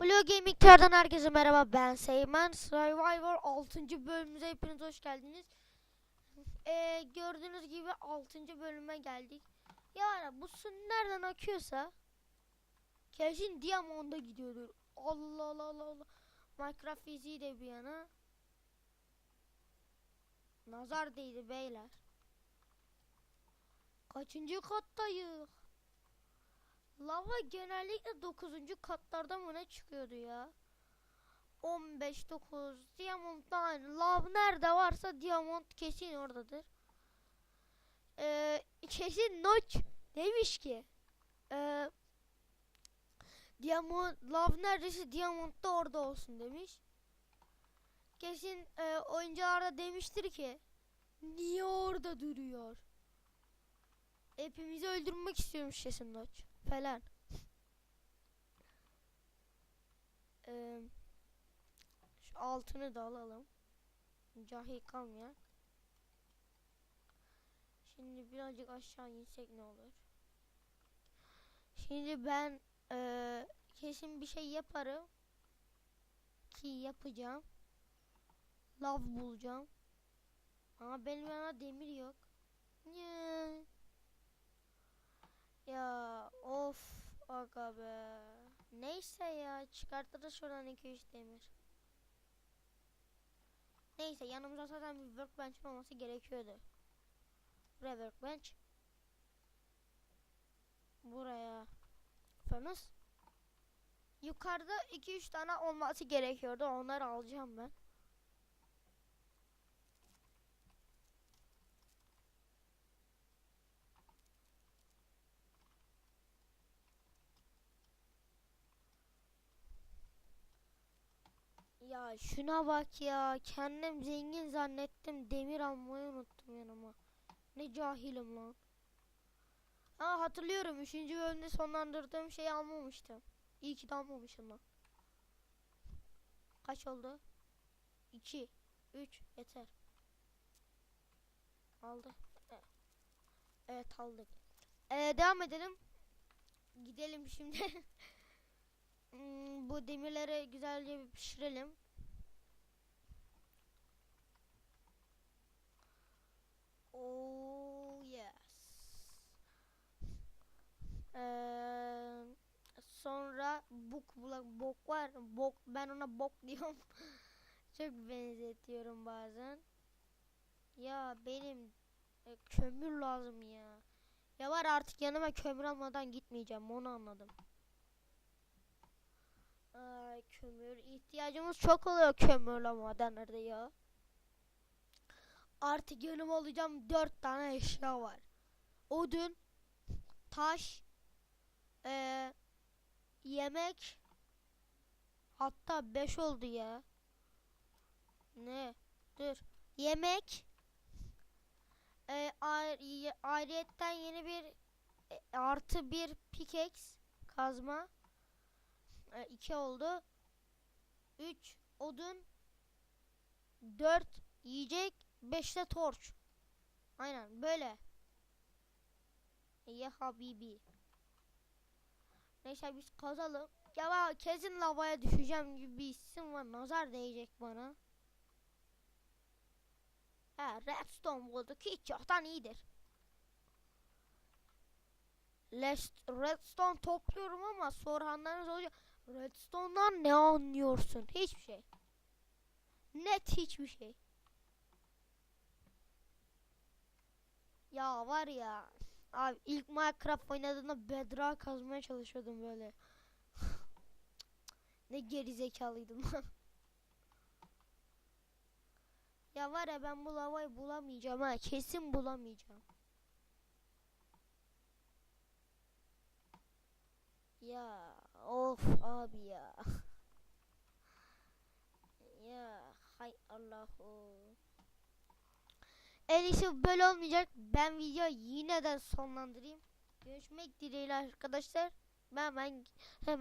Blue Gaming Tüyer'den herkese merhaba. Ben Seymen Survivor 6. bölümümüze hepiniz hoş geldiniz. Ee, Gördüğünüz gibi 6. bölüme geldik. Ya var ya bu su nereden akıyorsa Kesin Diamond'a gidiyordur. Allah Allah Allah Allah. Minecraft fiziği de bir yana. Nazar değdi beyler. Kaçıncı kattayız Lava genellikle 9. katlarda mı ne çıkıyordu ya? 15 9 Diamond aynı. Lav nerede varsa Diamond kesin oradadır. Ee, kesin Notch demiş ki ee, Diamond Lav neredeyse Diamond da orada olsun demiş. Kesin e, oyuncular da demiştir ki niye orada duruyor? Hepimizi öldürmek istiyormuş kesin Notch falan. Ee, şu altını da alalım. Cahil kalmayan. Şimdi birazcık aşağı insek ne olur? Şimdi ben eee, kesin bir şey yaparım. Ki yapacağım. Lav bulacağım. Ama benim yanımda demir yok. Niye? Ya of aga be. Neyse ya çıkartırız şuradan 2-3 demir. Neyse yanımızda zaten bir workbench'in olması gerekiyordu. Buraya workbench. Buraya furnace. Yukarıda 2-3 tane olması gerekiyordu. Onları alacağım ben. Ya şuna bak ya. Kendim zengin zannettim. Demir almayı unuttum yanıma. Ne cahilim lan. Ha hatırlıyorum. Üçüncü bölümde sonlandırdığım şeyi almamıştım. İyi ki de almamışım lan. Kaç oldu? 2 3 yeter. Aldı. Evet aldık. Ee, devam edelim. Gidelim şimdi. Hmm, bu demirleri güzelce bir pişirelim. Oh yes. Ee, sonra bok bulak bok var. Bok ben ona bok diyorum. Çok benzetiyorum bazen. Ya benim e, kömür lazım ya. Ya var artık yanıma kömür almadan gitmeyeceğim onu anladım. Ay kömür ihtiyacımız çok oluyor kömürle madenlerde ya. Artık yanıma alacağım dört tane eşya var. Odun, taş, eee, yemek, hatta beş oldu ya. Ne? Dur. Yemek, ayrı, ayrıyetten yeni bir e, artı bir pickaxe kazma. 2 oldu. 3 odun 4 yiyecek 5 de torç. Aynen böyle. Ya habibi. Neyse biz kazalım. Ya ben kesin lavaya düşeceğim gibi bir hissim var. Nazar değecek bana. He redstone bulduk. Hiç yoktan iyidir. Lest- Redstone topluyorum ama soranlarınız olacak. Redstone'dan ne anlıyorsun? Hiçbir şey. Net hiçbir şey. Ya var ya. Abi ilk Minecraft oynadığımda bedrock kazmaya çalışıyordum böyle. ne gerizekalıydım lan. ya var ya ben bu lavayı bulamayacağım ha. Kesin bulamayacağım. Ya of abi ya. ya hay Allahu. En iyisi böyle olmayacak. Ben videoyu yine de sonlandırayım. Görüşmek dileğiyle arkadaşlar. Ben ben hemen